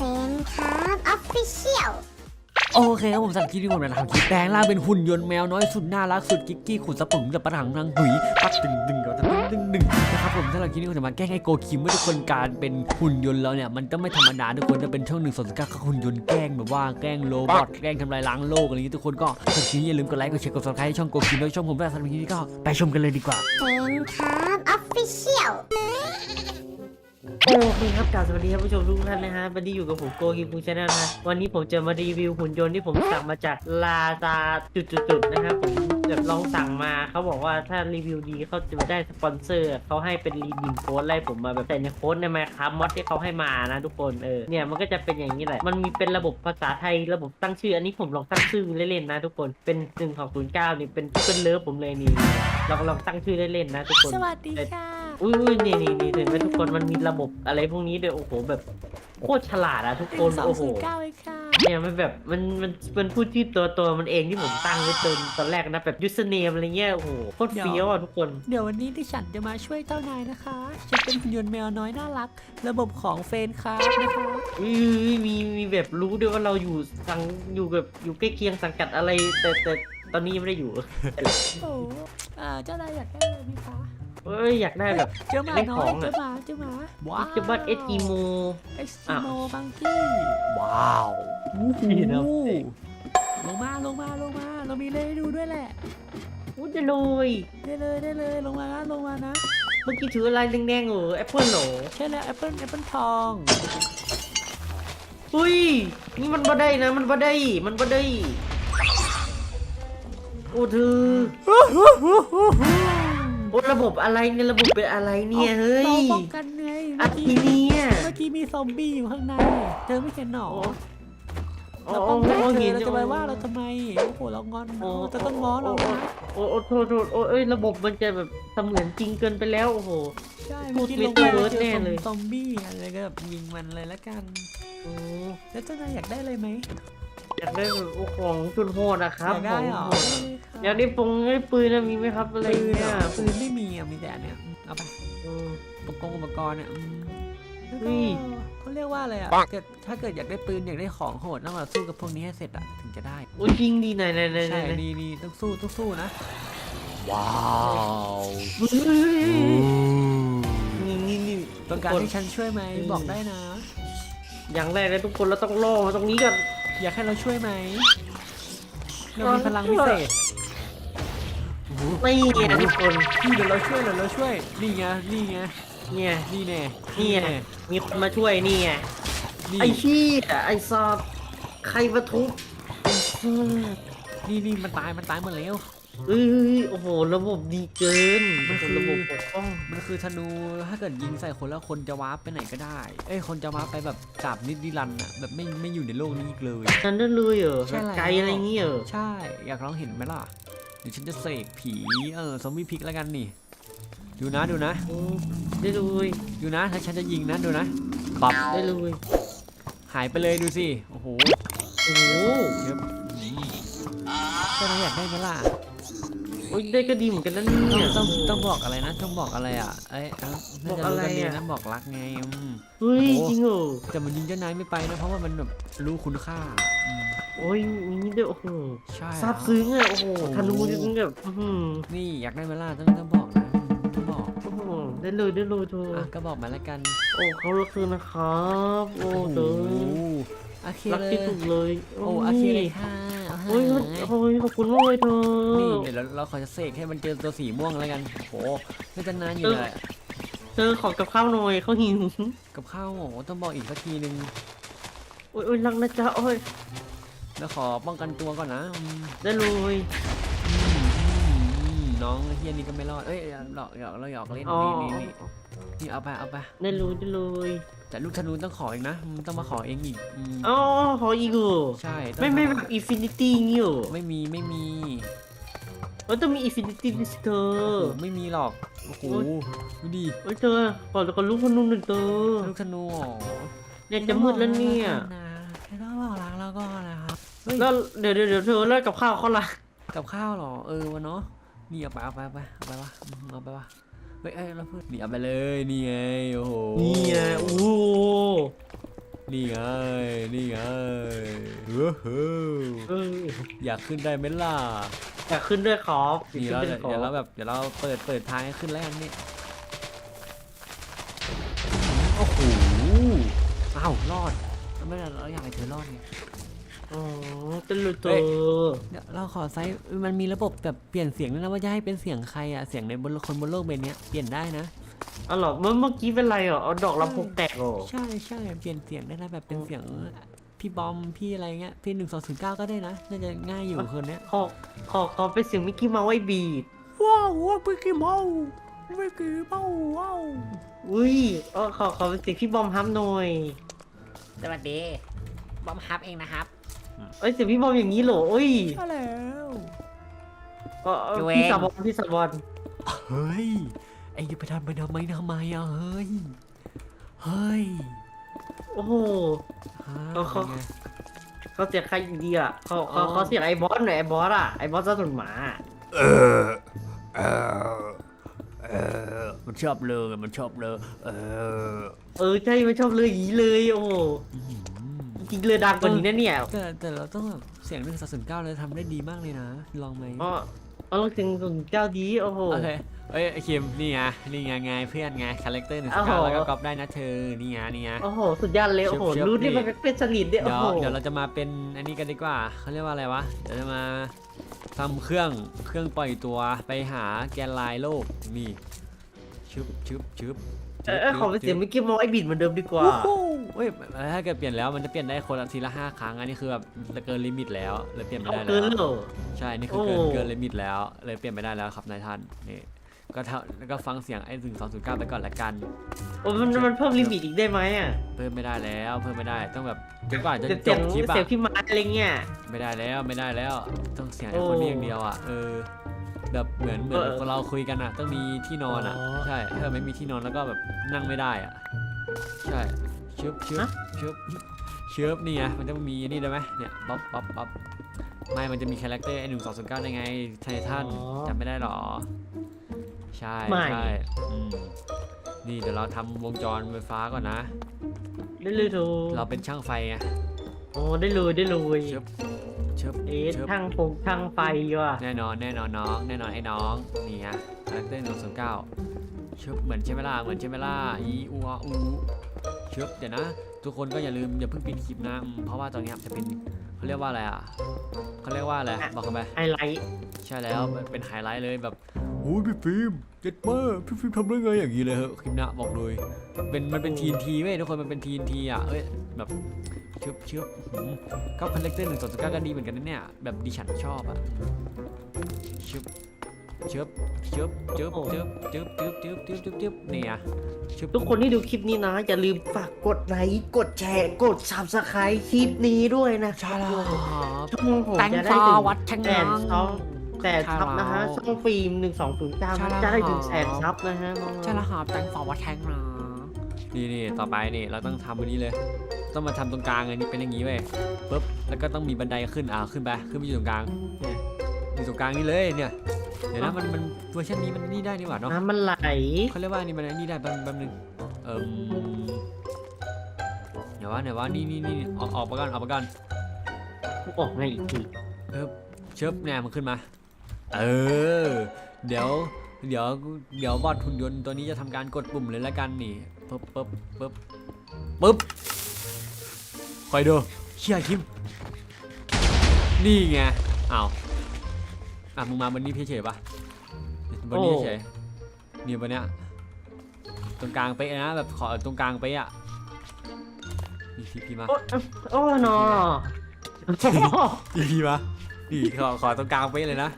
ฟนครับออฟฟิเชียลโอเคครับผมสั่งคลิปที่ผมจะทำคลิปแปลงร่างเป็นหุ่นยนต์แมวน้อยสุดน่ารักสุดกิ๊กกี้ขุนสะปุ่มกับปะถังรังหุยปักดึงดึงกับดึงดึงดึงนะครับผมถ้าเราคลิปนี้ผมจะมาแกล้งให้โกคิมว่าทุกคนการเป็นหุ่นยนต์แล้วเนี่ยมันต้องไม่ธรรมดาทุกคนจะเป็นช่องหนึ่งสนสกัดหุ่นยนต์แกล้งแบบว่าแกล้งโรบอทแกล้งทำลายล้างโลกอะไรอย่างนี้ทุกคนก็สั่งคลิปนี้อย่าลืมกดไลค์กดแชร์กดซับสไครต์ให้ช่องโกคิมแล้วช่องผมด้วยสำหรับคลิปนี้ก็ไปชมกันเลยดีกว่าเฟนครับออฟฟิเชียล โอเคครับกล่าวสวัสดีท่านผู้ชมทุกท่านนะฮะวันนี้อยู่กับผมโกกิฟูชาแนลนะวันนี้ผมจะมารีวิวหุ่นยนต์ที่ผมสั่งมาจากลาซาจุดๆนะครับผมแบบลองสั่งมาเขาบอกว่าถ้ารีวิวดีเขาจะได้สปอนเซอร์เขาให้เป็นรีดิมโค้ดไล่ผมมาแบบใส่ในโค้ดในไมครับมอดที่เขาให้มานะทุกคนเออเนี่ยมันก็จะเป็นอย่างนี้แหละมันมีเป็นระบบภาษาไทยระบบตั้งชื่อ อันนี้ผมลองตั้งชื่อเล่นๆนะทุกคนเป็นหนึ่งของศูนย์เก้านี่เป็นเป็นเลิฟผมเลยนี่ลองลองตั้งชื่อเล่นๆนะทุกคนสวัสดีค่ะ อุ้ยนี่นี่นี่เห็นไหมทุกคนมันมีระบบอะไรพวกนี้ด้วยโอ้โหแบบโคตรฉลาดอะทุกหคนึ่นงสองโอ้โหศูนย์เก้าเลยค่ะเนี่ยมันแบบมันมันมันพูดที่ตัวตัวมันเองที่ผมตั้งไว้ตอนตอนแรกนะแบบยูสเนมอะไรเงี้ยโอ้โหโคตรเฟี้ยวอะทุกคนเดี๋ยววันนี้ที่ฉันจะมาช่วยเจ้านายนะคะฉันเป็นหุ่นยนต์แมวน้อยน่ารัก ระบบของเฟนครับนะคะอุ้ยมีมีแบบรู้ด้วยว่าเราอยู่สังอยู่แบบอยู่ใกล้เคียงสังกัดอะไรแต่แต่ตอนนี้ยังไม่ได้อยู่โอ้เอ่อเจ้านายอยากได้อะไรไหมคะ เอ้ยอยากได้แบบเจ้าหมาได้น้ขออยงอะเจ้าหมาเจ้าหมาว้าวจะบัตเอสกิโมเอสกิโมบังกี้ว้าวนี่นะโอ้ลงมาลงมาลงมา เรามีเลยให้ดูด้วยแหละอุ้ยจะเลยได้เลยได้เลยลงมานะลงมานะเมื่อกี้ถืออะไรแดงๆเหรอแอปเปิลเหรอใช่แล้วแอปเปิลแอปเปิลทองอุ้ยนี่มันบ่ได้นะ มันบ่ได้มันบ่ได้โอ้เธอ โอ้ระบบอะไรเนี่ยระบบเป็นอะไรเนี่ยเฮ้ยเราป้องกันไงอัเมื่ดอกี้ทีเนี่ยเมื่อกี้มีซอมบี้อยู่ข้างใน เธอไม่เห็นหนอโอ้เราโอ้ป้องกันโอ้เธเห็อนเราจะไปว่าเราทำไมโอ้โหเรางอนโอ้เราจะต้องง้อเรานะโอ้โอ้โทษโทษโอ้เอ้ยระบบมันจะแบบเสมือนจริงเกินไปแล้วโอ้โห ใช่พูเมื่อดกี้ไม่ลงถูมากเวิร์ดเจแน่อเลยซอมบี้อะไรก็แบบยิงมันเลยละกัน โอ้แล้วเจ้านายอยากได้อะไรไหม อยากได้แบบโอ้ของจุดโหดอะครับอยากได้เหรอของโหดอยากได้ปงได้ปืนนะมีไหมครับอะไรปืนเนี่ยอะปืนไม่มีอะมีแต่อันเนี้ยเอาไปเอออุปกรณ์อุปกรณ์เนี่ยอืมแล้วเฮ้ก็ย เขาเรียกว่าอะไรอะเกิดถ้าเกิดอยากได้ปืนอยากได้ของโหดต้องมาสู้กับพวกนี้ให้เสร็จอะถึงจะได้ โอ้จริงดีไหนไหนไหนไหนใช่ไหนดีดีต้องสู้ต้องสู้นะ ว้าวเฮ้ยนี่นี่นี่ต้องการทุคนให้ฉันช่วยไหมอืมบอกได้นะอย่างแรกเลยทุกคนเราต้องล่อมาตรงนี้กัน อยากให้เราช่วยไหมเรามีพลังพิเศษไม่ไงทุกคนนี่เดี๋ยวเราช่วยเดี๋ยวเราช่วยนี่ไงนี่ไงเนี่ยนี่แน่นี่ไงแน่มีคนมาช่วยนี่ไงนี่ไอ้ชี้ไอ้ซอบใครมาทุบไอ้ซอบนี่นี่มันตายมันตายหมดแล้วเอ้ยโอ้โห ระบบดีเกินมันคือระบบปกป้องมัน คือธนูถ้าเกิดยิงใส่คนแล้วคนจะวาร์ปไปไหนก็ได้ เอ้ยคนจะวาร์ปไปแบบกราบนิดนิรันดร์อะแบบไม่ไม่อยู่ในโลกนี้อีกเลยฉันได้เลยเหรอใช่แล้ว ไกลอะไรเงี้ยเหรอใช่ อยากลองเห็นไหมล่ะเดี๋ยวฉันจะเสกผีเออซอมบี้พลิกแล้วกันนี่ ดูนะดูนะ อืมได้เลยดูนะถ้าฉันจะยิงนะดูนะปับได้เลยหายไปเลยดูสิโอ้โหโอ้โห เยอะอืมก็เราอยากได้ไหมล่ะ โอ้ยได้ก็ดีเหมือนกันนั่นต้เนี่องยต้องต้องบอกอะไรนะ ต้องบอกอะไรอะเอ้ยเอ้าน่าจะบอกอะไรรู้กันดีอะนะบอกรักไงอืมเฮ้ยโอ้โหจริงเหรอแต่มันยิงเจ้านายไม่ไปนะ เพราะว่ามันแบบรู้คุณค่าอืมโอ้ยนี่ด้วยโอ้โหใช่ซาบแล้วซึ้งอะโอ้โหโอ้โหธนูนี่ต้องแบบอื้อหือนี่อยากได้ไหมล่ะต้องต้องบอกนะต้องบอกโอ้โหได้เลยได้เลยเธออะก็บอกมาแล้วกัน โอ้เขารักเธอนะครับ โอ้เธอ โอเครักเลยที่สุดเลยโอ้โอเคเลยค่ะเอาให้โอ้ยโอ้ยขอบคุณมากเลยเธอนี่เดี๋ยวเราเราขอจะเสกให้มันเจอตัวสีม่วงแล้วกันโหน่าจะนานอยู่เลยเธอขอกับข้าวหน่อยเขาหิวกับข้าวโหต้องบอกอีกสักทีนึงโอ้ยโอ้ยรักนะจ๊ะโอ้ยแล้วขอป้องกันตัวก่อนนะอืมได้เลยอืมอืมน้องเฮียนี่ก็ไม่รอดเอ้ยหลอกหยอกเราหยอกเล่นอ๋อนี่นี่นี่ นี่เอาไปเอาไปได้เลยได้เลยแต่ลูกธนูต้องขออีกนะอืมต้องมาขอเองอีกอืมอ๋อขออีกเหรอใช่ต้องไม่ไม่ขแบอบอินฟินิตี้งี้เหรอไม่มีไม่มีเออต้องมีอินฟินิตี้ดิสเธอโอ้โหไม่มีหรอกโอ้โหโอ๊ยดูดิเอ้ยเธอขอขอลูกคนนู้นหนึ่งเธอลูกธนูอ๋อเนี่ยจะมืดแล้วเนี่ยแค่ต้องบอกรักแล้วก็นะครับเฮ้ยแล้วเดี๋ยวเดี๋ยวเดี๋ยวเธอเลิกกับข้าวเขาละกับข้าวเหรอเออวะเนาะนี่เอาไปเอาไปเอาไปเอาไปวะอืมเอาไปวะ เฮ้ยเอ้ยเราเพื่อนนี่เอาไปเลยนี่ไงโอ้โหนี่ไงโอ้โหนี่ไงนี่ไงเฮ้อเฮ้อเอออยากขึ้นได้ไหมล่ะอยากขึ้นด้วยขอบนี่อยากเราขึ้นด้วยขอเดี๋ยวเราบแบบเดี๋ยวเราเปิดเปิดทางให้ขึ้นแล้วกันนี่โอ้โหอ้าวรอดไม่ได้เราอยากให้เธอรอดไง อ๋อเป็นลูโตเฮ้ยเดี๋ยวเราขอไซส์มันมีระบบแบบเปลี่ยนเสียงด้วยนะว่าจะให้เป็นเสียงใครอะเสียงในบนคนบนโลกใบเนี้ยเปลี่ยนได้นะอ๋อเหรอเมื่อเมื่อกี้เป็นไรเหรอเอาดอกลำโพงแตกเหรอใช่ใช่เปลี่ยนเสียงได้นะแบบเป็นเสียงพี่บอมพี่อะไรเงี้ยพี่หนึ่งสองศูนย์เก้าก็ได้นะน่าจะง่ายอยู่คนเนี้ยขอขอขอเป็นเสียงมิกกี้เมาส์ไอ้บีดว้าวว้าวพี่กี่เมาพี่กี่เมาว้าวอุ้ยเออขอขอเป็นเสียงพี่บอมฮัมหน่อยสวัสดีบอมฮับเองนะครับ เอ้ยเสียงพี่บอมอย่างนี้เหรอเอ้ยใช่แล้วเออเออจูเองพี่สาบอนพี่สาบอนเฮ้ย ไอ้จะไปทำไปทำไมทำไมอะเฮ้ย เฮ้ยโอ้โห ฮะเอาเขา เป็นไง เขาเสียงใครอีกดีอะเขาอ๋อเขาเขาเสียงไอ้บอสหน่อยไอ้บอสอะไอ้บอสจะสุนหมาอะเออเออเออมันชอบเลยมันชอบเลยเออเออใช่ไม่ชอบเลยอย่างนี้เลยโอ้โหจ ริงๆเลยดังกว่านี้นะเนี่ยแต่แต่เราต้องแบบเสียงหนึ่งสองศูนย์เก้าเลยทำได้ดีมากเลยนะ ลองไหมอ๋อเอาลงถึงถึงเจ้าดีโอ้โห โอเคเอ้ยไอ้คิมนี่ไงนี่ไงไงเพื่อนไงคาแรคเตอร์หนึ่งสโอ้องโหเก้าแล้วก็ก๊อปได้นะเธอนี่ไงนี่ไงโอ้โหสุดยอดเลยโอ้โหเชียบๆรู้ที่นี่มันเป็นสลิดเนี่ยเดี๋โอ้ยวโหเดี๋ยวเราจะมาเป็นอันนี้กันดีกว่าเขาเรียกว่าอะไรวะเดี๋ยวจะมาทำเครื่องเครื่องปล่อยตัวไปหาแกนไลน์โลกนี่ชึบชึบชึบ เออเออขอเป็นเสียงมิกกี้เมาส์ไอ้บิดเหมือนเดิมดีกว่าโอ้โหเว้ยถ้าเกิดเปลี่ยนแล้วมันจะเปลี่ยนได้คนละทีละห้าครั้งอันนี้คือแบบเกินลิมิตแล้วเลยเปลี่ยนไม่เอาได้เกินแล้วเหรอ ใช่นี่คือเกินโอ้ เกินลิมิตแล้ว เลยเปลี่ยนไม่ได้แล้วครับนายท่านนี่ก็เท่าแล้วก็ฟังเสียงไอ้ถึงสองศูนย์เก้าไปก่อนละกัน โอ้มันมันเพิ่มลิมิตอีกได้ไหมอะเพิ่มไม่ได้แล้วเพิ่มไม่ได้ต้องแบบจนกว่าจะเสีจยงบคลิปอะเสียงพี่ไม้อะไรเงี้ย ไม่ได้แล้วไม่ได้แล้ว ต้องเสียงไอ้โอ้คนนี้อย่างเดียวอะเออ แบบเหมือนเหมือนเออคนเราคุยกันอะต้องมีที่นอนอะอ๋อ ใช่ถ้าไม่มีที่นอนแล้วก็แบบนั่งไม่ได้อะใช่ชึบชึบฮะชึบชึบนี่ไงมันจะมีนี่ได้ไหมเนี่ยป๊อปป๊อปป๊อปไม่มันจะมีคาแรคเตอร์ไอ้หนึ่งสองศูนย์เก้าได้ไงไททันจำไม่ได้หรอ ใช่ไม่ ใช่อืมนี่เดี๋ยวเราทำวงจรไฟฟ้าก่อนนะ ได้เลยถูกเราเป็นช่างไฟไง โอ้ได้เลยได้เลยเชิบ เชิบเอ๊ะเชิบทางฟงทางไฟว่ะแน่นอนแน่นอนน้องแน่นอนไอ้น้องนี่ไงคาแรคเตอร์หนึ่งสองเก้าเชิบเหมือนใช่ไหมล่ะเหมือนใช่ไหมล่ะอีอูอาอูเชิบเดี๋ยวนะ ทุกคนก็อย่าลืมอย่าเพิ่งปิดคลิปนะอืมเพราะว่าตอนเนี้ยจะเป็น เขาเรียกว่าอะไรอะเขาเรียกว่าอะไรบอกกันไปไฮไลท์ใช่แล้วมันเป็นไฮไลท์เลยแบบโอ้ยพี่ฟิล์มเจ็ดมากพี่ฟิล์มทำได้ไงอย่างนี้เลยเหรอะคลิปหน้าบอกเลยเป็นมันเป็นทีนทีเว้ยทุกคนมันเป็นทีนทีอะเอ้ยแบบเชื่อเชื่อหืมก็คาแรคเตอร์หนึ่งสองสามเก้าก็ดีเหมือนกันนะเนี่ยแบบดิฉันชอบอะเชื่อ เชื่อเชื่อเชื่อเชื่อเชื่อเชื่อเชื่อเชื่อเชื่อเชื่อเนี่ยเชื่อทุกคนที่ดูคลิปนี้นะ อย่าลืมฝากกดไลค์กดแชร์กด subscribe คลิปนี้ด้วยนะใช่แล้วครับช่องผมแต่งจะได้ฟอถึงวัดแข่งแสนน้องซับแต่ทับนะฮะใช่แล้วช่องฟิล์มหนึ่งสองศูนย์เก้าใช่แล้วจะได้ถึงครับแสนซับนะฮะใช่แล้วครับแต่งฟอวัดแข่งนะนี่นี่ต่อไปนี่เราต้องทำอันนี้เลย ต้องมาทำตรงกลางอันนี้เป็นอย่างนี้เว้ยปุ๊บแล้วก็ต้องมีบันไดขึ้นอ่าขึ้นไปขึ้นไปอยู่ตรงกลางเนี่ยอยู่ตรงกลางนี่เลยเนี่ย เดี๋ยวนะมันมันเวอร์ชันนี้มันนี่ได้นี่หว่าเนาะน้ำมันไหล เขาเรียกว่านี่มันนี่ได้แป๊บแป๊บนึงเอ่มเดี๋ยวว่าเดี๋ยวว่านี่นี่นี่ออกออกไปก่อนออกไปก่อนออกไงอีกทีเออเชิบเนี่ยมันขึ้นมา เออ เดี๋ยว เดี๋ยวเดี๋ยวบอดหุ่นยนต์ตัวนี้จะทำการกดปุ่มเลยละกันนี่ปึ๊บปึ๊บปึ๊บปึ๊บคอยดูเชี่ยคิมนี่ไงอ้าว อะมึงมาบนนี้พี่เฉยปะบนนี้เฉยนี่บนเนี้ยตรงกลางเป๊ะนะแบบขอตรงกลางเป๊ะอะนี่พี่พี่มาโอ้โอ้นอพี่พี่มานี่ขอขอตรงกลางเป๊ะเลยนะ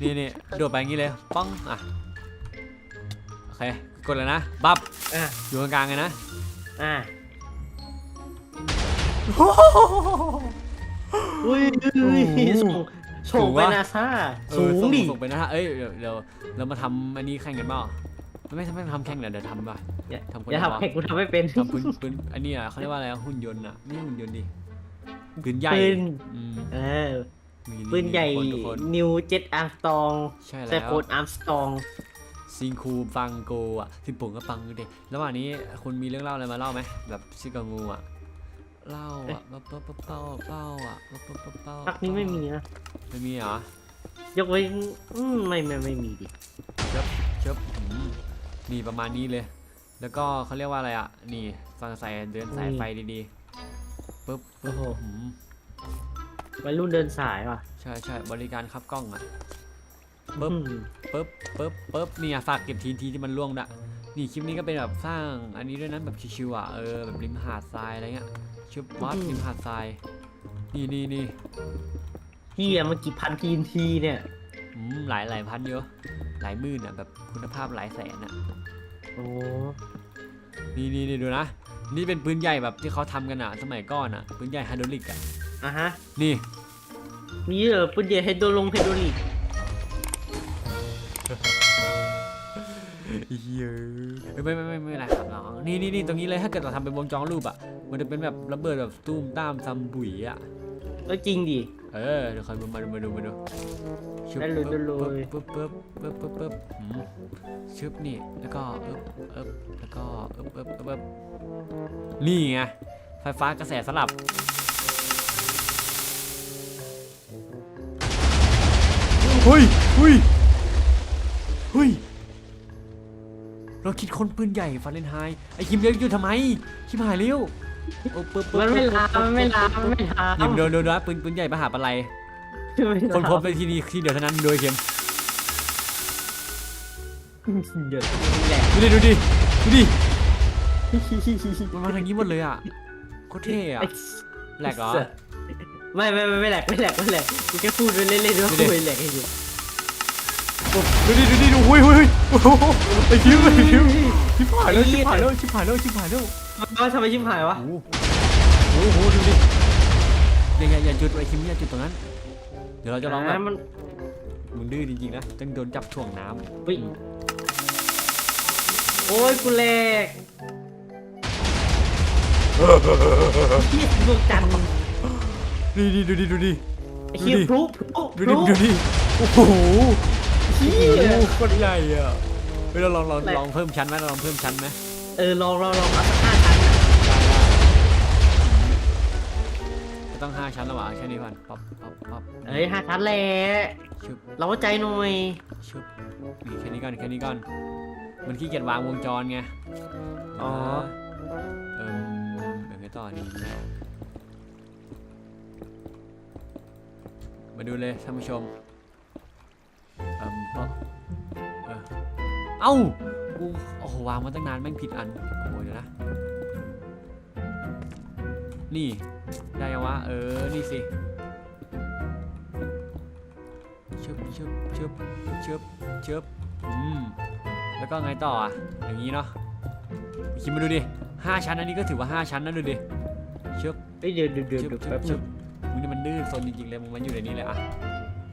นี่นี่โดดไปอย่างนี้เลยป้องอะโอเคกดเลยนะบับอะอยู่ตรงกลางเลยนะอะอุ้ยอุ้ยส่ง ส่งไปนาซาเอสูองดิส่งไปนะฮะเอ้ยเดี๋ยวเดี๋ยวเรามาทำอันนี้แข่งกันเปล่าไม่ไม่ทำแข่งเดี๋ยวเดี๋ยวทำป่ะ อย่าทำคนอย่าเดียวทำแข่งกูทำไม่เป็นทำปืนปืนอันนี้อะเขาเรียกว่าอะไรอะหุ่นยนต์อะนี่หุ่นยนต์ดิปืนใหญ่ปืนอืมเออนี่ปืนใหญ่ ทุกคนนิวเจ็ตอาร์มสตองใช่แต่แล้วโคดอาร์มสตอง ซิงคูฟังโกอะสิผมก็ฟังดูดิระหว่างนี้คุณมีเรื่องเล่าอะไรมาเล่าไหมแบบซิกางูอะเหล้าอะเป้าเป้าเป้าเป้าเป้าอะเป้าเป้าเป้าเป้าพักนี้ไม่มีนะ ไม่มีเหรอยกเว้นอืมไม่ไม่ไม่มีดิเชิบเชิบอืมนี่ประมาณนี้เลย แล้วก็เขาเรียกว่าอะไรอะ นี่ฟังสายเดินสายไฟดีๆปึ๊บโอ้โหอืมวัยรุ่นเดินสายว่ะใช่ใช่บริการครับกล้องอะ ปึ๊บ อืมปึ๊บปึ๊บปึ๊บนี่อะฝากเก็บทีทีที่มันล่วงนะนี่คลิปนี้ก็เป็นแบบสร้างอันนี้ด้วยนะแบบชิวๆอะเออแบบริมหาดทรายอะไรเงี้ยชุบวัดริมหาดทรายนี่นี่นี่ เฮียมันกี่พันทีนทีเนี่ยอืมหลายหลายพันเยอะ หลายหมื่นอะแบบคุณภาพหลายแสนอะ โอ้นี่นี่นี่ดูนะ นี่เป็นปืนใหญ่แบบที่เขาทำกันอะ สมัยก่อนอะ ปืนใหญ่ไฮดรอลิกอะอะฮะ นี่ มีเออปืนใหญ่ไฮโดรลงไฮโดรลิกเยอะไม่ไม่ไม่ไม่เป็นไรครับน้องนี่นี่นี่ตรงนี้เลยถ้าเกิดเราทำเป็นวงจรรูปอะ มันจะเป็นแบบระเบิดแบบตุ้มตามซัมบุ๋ยอะ ก็จริงดิ เออเดี๋ยวคอยมามาดูมาดูมาดูชึบได้เลยได้เลย ปึ๊บปึ๊บปึ๊บปึ๊บปึ๊บอืมชึบนี่แล้วก็เอ๊บเอ๊บแล้วก็เอ๊บเอ๊บเอ๊บเอ๊บนี่ไงไฟฟ้ากระแสสลับ เฮ้ยเฮ้ยเฮ้ย เราคิดคนปืนใหญ่ฟาเรนไฮต์ไอ้คิมเลี้ยงอยู่ทำไม ชิบหายเร็ว เออปึ๊บปึ๊บมันไม่ลามปึ๊บมันไม่ลามมันไม่ลามยิมโดนโดนนะปืนปืนใหญ่มหาปะไลไม่ลามคนพบในที่นี้ที่เดียวเท่านั้นโดยเข็มเดี๋ยวแหละดูดิดูดิดูดิมันมาทางนี้หมดเลยอะโคตรเท่อะแหลกเหรอไม่ไม่ไม่ไม่แหลกไม่แหลกไม่แหลกกูแค่พูดเล่นๆด้วยดูดิคุยแหลกให้ดูดูดิดูดิดูหุ้ยหุ้ยโอ้โหไอ้คิวไอ้คิวชิบหายแล้วชิบหายแล้วชิบหายแล้วชิบหายแล้ว ว่าทำไมชิบหายวะ โอ้โหโอ้โหดูดิอย่าอย่าอย่าจุดไอ้คิมอย่าจุดตรงนั้น เดี๋ยวเราจะลองแบบมันมึงดื้อจริงๆนะต้องโดนจับถ่วงน้ำอุ๊ยโอ้ยกูแหลกเฮียดวงจันทร์ดูดิดูดิดูดิไอ้เฮียดูดิพลุพลุดูพดิลุดูดิโอ้โหเฮีโอ้ยโหโคตรใหญ่อะเฮ้ยเราลองลองแหลกลองเพิ่มชั้นไหมเราลองเพิ่มชั้นไหมเออลองลองลองเอาสัก จะต้องห้าชั้นแล้ววะแค่นี้ก่อนปั๊บปั๊บปั๊บเอ้ยห้าชั้นแหละชึบเราก็ใจหน่อยชึบนี่แค่นี้ก่อนแค่นี้ก่อน มันขี้เกียจวางวงจรไงอ๋อเอิ่มเดี๋ยวไงต่อดีนะมาดูเลยท่านผู้ชมเอิ่มปั๊บเออเอ้ากูโอ้โหวางมาตั้งนานแม่งผิดอันโอ้โหเดี๋ยวนะนี่ ได้ยังวะ เออ นี่สิชึบชึบชึบชึบชึบอืม แล้วก็ไงต่ออะ อย่างนี้เนาะคิดมาดูดิห้าชั้นอันนี้ก็ถือว่าห้าชั้นนะดูดิชึบเอ้ยเดี๋ยวเดี๋ยวเดี๋ยวชึบเดี๋ยวชึแป๊บบชึนึบงมึงนี่มันดื้อซนจริงๆเลยมึงมันอยู่ในนี้เลยอะ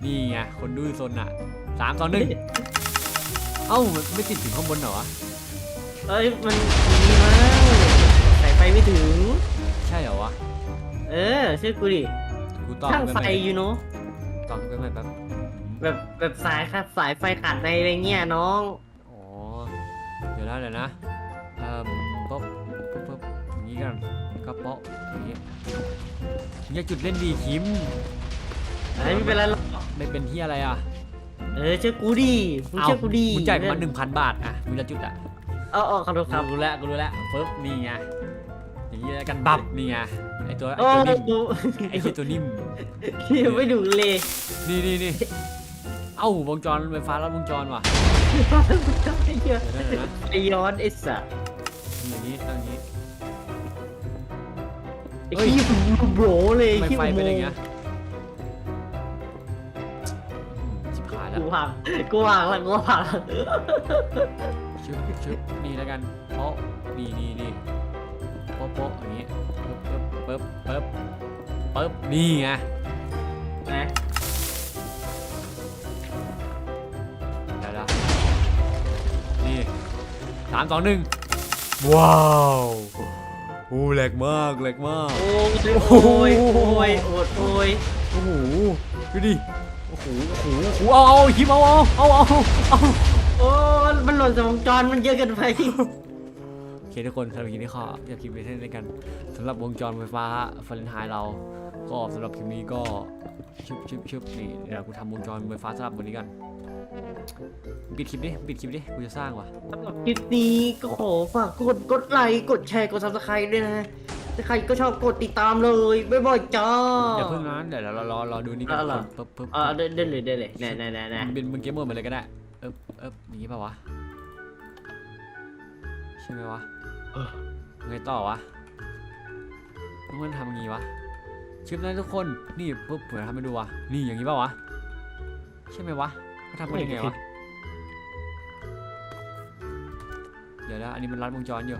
นี่ไง คนดื้อซนอะสามสองหนึ่งเอ้ามันไม่ติดถึงข้างบนเหรอวะเอ้ยมันมีมั้งสายไฟไม่ถึง ใช่เหรอวะ เออเชื่อกูดิกูต่อช่างไปไฟใหม่อยู่เนาะต่อไปใหม่แป๊บแบบแบบสายขาดสายไฟขาดในอะไรเงี้ยน้องอ๋อเดี๋ยวนะเดี๋ยวนะเอ่อป๊บป๊บป๊บอย่างนี้กันก็โป๊ะอย่างนี้อย่าจุดเล่นดีคิมเอ้ยไม่เป็นไรหรอกไม่เป็นที่อะไรอะเออเชื่อกูดิมึงเชื่อกูดิมึงจ่ายประมาณหนึ่งพันบาทอะมึงจะจุดอะเอาเอาครับครับกูรู้แล้วกูรู้แล้วปึ๊บนี่ไงอย่างนี้แล้วกันบับนี่ไง ไอตัวไอโอ้ตัวนิ่มกูไอเหี้ยตัวนิ่มคิวไม่ดูเลยนี่นี่นี่เอ้าวงจรไฟฟ้าลัดวงจรว่ะไอ้เหี้ยเดี๋ยวนะเดี๋ยวนะไอย้อนไอ้สัสอย่างนี้อย่างนี้ ไอ้เฮ้ย ขี้ผมโบรเลยทำไมขี้ไฟอุโมเป็นอย่างงเงี้ยค์อืมชิบหายแล้วกูวางกูวางแล้วกูวางแล้วชึบชึบนี่แล้วกันโป๊ะนี่นี่นี่โป๊ะโป๊ะอย่างงี้ปึ๊บ ปึ๊บปึ๊บปึ๊บนี่ไงนะเดี๋ยวนะนี่สามสองหนึ่งว้าวโอ้แหลกมากแหลกมากโอ้ยโอ้ยโอ้ยโอดโอ้ยโอ้โหดูดิโอ้โหโอ้โหโอ้โหเอาเอาคิมเอาเอาเอาเอาเอาโอ้ยมันหล่นจากวงจรมันเยอะเกินไป เคทุกคนสำหรับคลิปนี้ขอจะคลิปไว้เท่านี้กันสำหรับวงจรไฟฟ้าฟาเรนไฮต์เรา ก็สำหรับคลิปนี้ก็ชึบชึบชึบนี่เดี๋ยวกูทำวงจรไฟฟ้าสำหรับวันนี้กันปิดคลิปดิปิดคลิปดิกูจะสร้างว่ะสำหรับคลิปนี้ก็ขอฝากกดกดไลค์กดแชร์กดซับสไครต์ด้วยนะถ้าใครก็ชอบกดติดตามเลยบ๊ายบายจ้าอย่าเพิ่งนะเดี๋ยวเรารอรอดูนี่กันอะเหรอปึ๊บปึ๊บอ่าได้ได้เลยได้เลยแน่แน่แน่แน่มึงเป็นมึงเกมโหมดมาเลยก็ได้เอ๊บเอ๊บอย่างงี้ป่าวะใช่ไหมวะ ไงต่อวะต้องมันทำอย่างงี้วะชึบนะทุกคนนี่ปุ๊บเผื่อทำให้ดูวะนี่อย่างงี้ป่าวะใช่ไหมวะเขาทำกันยังไงวะเดี๋ยวนะอันนี้มันรัดวงจรอยู่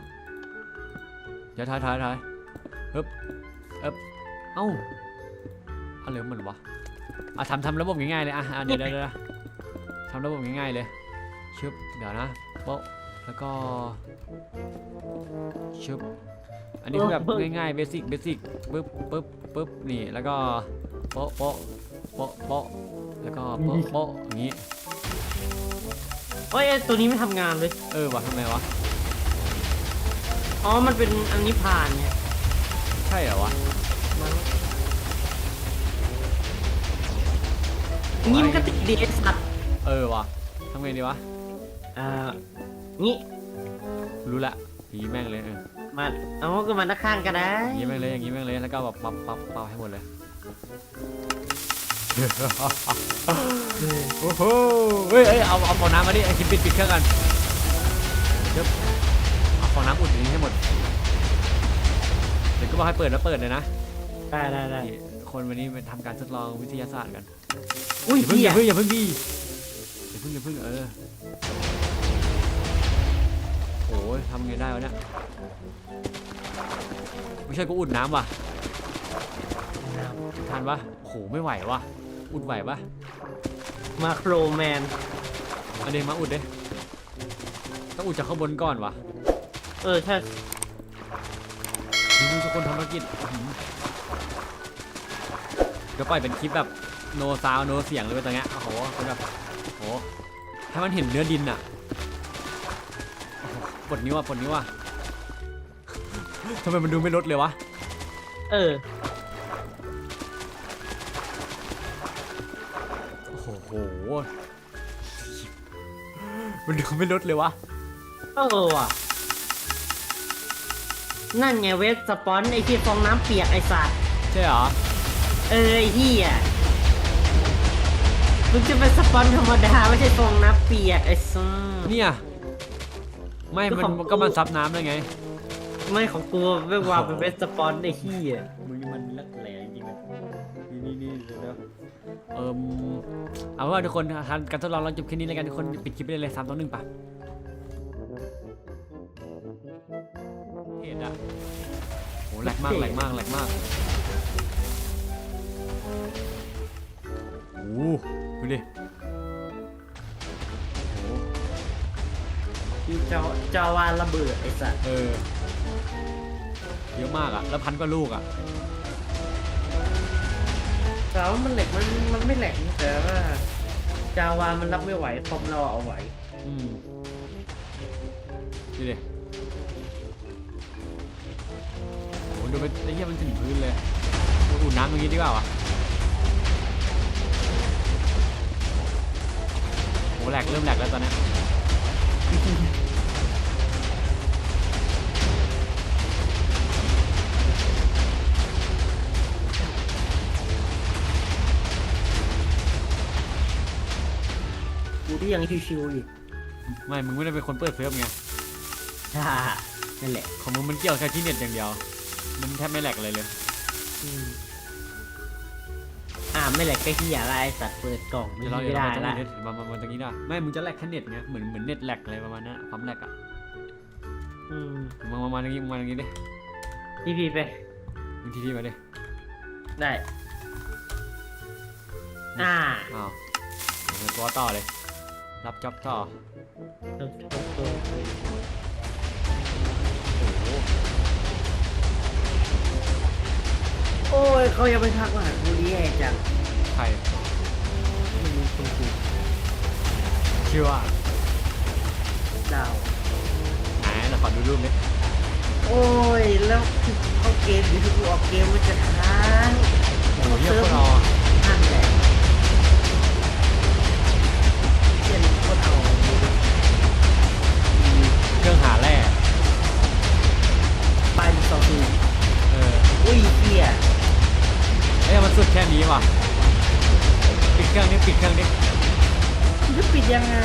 เดี๋ยวถอยถอยถอยเอ๊บเอ๊บเอ้าอะไรของมันวะอะทำทำระบบง่ายๆเลยอะอะเดี๋ยวเดี๋ยวเดี๋ยวทำระบบง่ายๆเลยชึบเดี๋ยวนะโป๊ะ แล้วก็ชึบอันนี้คือแบบง่ายๆเบสิกเบสิกปึ๊บปึ๊บปึ๊บนี่แล้วก็โป๊ะโป๊ะโป๊ะโป๊ะแล้วก็โป๊ะโป๊ะอย่างงี้เฮ้ยไอ้ตัวนี้ไม่ทำงานเลย เออวะทำไมวะอ๋อ มันเป็นอันนี้ผ่านไงใช่เหรอวะนี่มันก็ติดดีไอ้สัตว์เออวะทำไงดีวะอ่า งี้รู้ละอย่างงี้แม่งเลยเออมาเอาก็มาด้านข้างก็ได้อย่างงี้แม่งเลยอย่างงี้แม่งเลยแล้วก็แบบปับปับปับให้หมดเลยโอ้โหเฮ้ยเอ้ยเอาเอาฟองน้ำมาดิไอ้คิมปิดปิดเครื่องกันเดี๋ยวเอาฟองน้ำอุดอย่างนี้ให้หมดเดี๋ยวก็บอกให้เปิดแล้วเปิดเลยนะได้ได้ได้นี่คนวันนี้ไปทำการทดลองวิทยาศาสตร์กันอุ้ยอย่าเพิ่งเหี้อย่าเพิ่งอย่าเพิ่งดีอย่าเพิ่งอย่าเพิ่งเออ โอ้ยทำไงได้วะเนี่ยไม่ใช่กูอุดน้ำว่ะทันปะโอ้โหไม่ไหววะอุดไหวปะมาโครแมนอันเดมาอุดเด้ต้องอุดจากข้างบนก่อนวะเออถ้าดูทุกคนทำธุรกิจอื้อหือเดี๋ยวปล่อยเป็นคลิปแบบโนซาวโนเสียงเลยไปตรงเนี้ยโอ้โหเป็นแบบโอ้โหให้มันเห็นเนื้อดินอะโอ้โห ปลดนิ้วอะปลดนิ้วอะทำไมมันดูไม่ลดเลยวะ เออ โอ้โห มันดูไม่ลดเลยวะ เออว่ะ นั่นไงเวสสปอนไอ้ที่ฟองน้ำเปียกไอ้สัตว์ใช่เหรอ เออไอ้ที่อะมึงจะเป็นสปอนธรรมดาไม่ใช่ฟองน้ำเปียกไอ้ซ่าเนี่ย ไม่ก็มันของกูก็มันซับน้ำได้ไง ไม่ของกูไม่วางเป็นเวสสปอนไอ้ที่อะมึงนี่มันลักแหลจริงนะนี่นี่นี่เดี๋ยวเอิมเอาเป็นว่าทุกคนทานการทดลองเราจบแค่นี้แล้วกันทุกคนปิดคลิปไปได้เลยสามต่อหนึ่งปะเห็นอะโหแหลกมากแหลกมากแหลกมากโอ้โหดูดิ คือจอจอวานระเบิดไอ้สัตว์เออ เยอะมากอะแล้วพันก็ลูกอะแต่ว่ามันเหล็กมันมันไม่แหลกนะแต่ว่าจาวามันรับไม่ไหวคอมเราเอาไหวอืมดูดิโอ้โหดูไปไอ้เหี้ยมันถึงพื้นเลยดูอุ่นน้ำตรงนี้ดีกว่าวะโอ้แหลกเริ่มแหลกแล้วตอนเนี้ย ที่ยังชิวๆอยู่ไม่ มึงไม่ได้เป็นคนเปิดเซิร์ฟไง ฮ่านั่นแหละของมึงมันเกี่ยวแค่ที่เน็ตอย่างเดียว มันแทบไม่แหลกอะไรเลย อืมอ่าไม่แหลกก็เฮียอะไรไอ้สัตว์เปิดกล่องเดี๋ยวเราไม่เดี๋ยวได้เราจะละเน็ตมามามาตรงนี้ได้ไม่ มึงจะแหลกแค่เน็ตไง เหมือนเหมือนเน็ตแหลกอะไรประมาณนั้นอะความแหลกอะอืมมามามาตรงนี้มาตรงนี้ดิพี่พีไป มึงทีทีมาดิได้ อ่า อ้าวเดี๋ยวตัวต่อเลย รับจ็อบต่อโอ้โหโอ้ยเขายังไม่ทักมาหากูดีแย่จังใครไม่รู้คุณครูชื่อว่าดาวไหนเราขอดูรูปดิโอ้ยแล้วคือเข้าเกมหรือคือออกเกมมันจะค้างโอ้โหเฮียโคตรเอานั่นแหละ เอาเครื่องหาแร่ไปสองศูนย์เอออุ้ยเฮียเอ้ยมันสุดแค่นี้ว่ะ ปิดเครื่องนี้ปิดเครื่องนี้จะปิดยังไง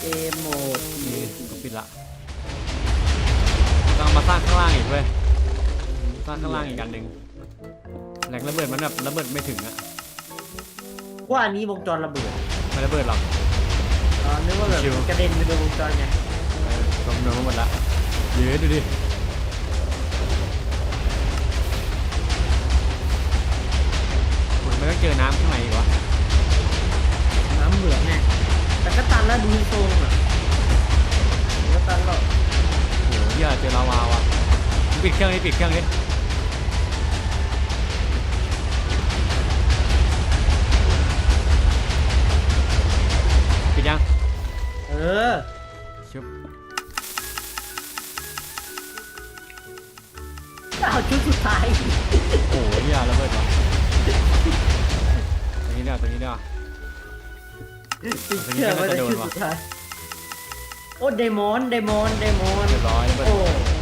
เกมโหมดนี่กูปิดละต้องมาสร้างข้างล่างอีกเว้ย สร้างข้างล่างอีกอันหนึ่งแหล่งระเบิดมันแบบระเบิดไม่ถึงอะ ว่าอันนี้วงจรระเบิดไม่ระเบิดหรอกอ๋อนึกว่าแบบชิวกระเด็นไปโดนวงจรไงเออรวมรวมมาหมดละเยอะดูดิคุณไม่ต้องเจอน้ำข้างในอีกวะน้ำเหลืองไงแต่ก็ตันแล้วดูทรงอะก็ตันหรอกโหเฮียเจอลาวาว่ะปิดเครื่องนี้ปิดเครื่องนี้ โอ้ไดมอนด์ไดมอนด์ไดมอนด์เรียบร้อยระเบิดโอ้โห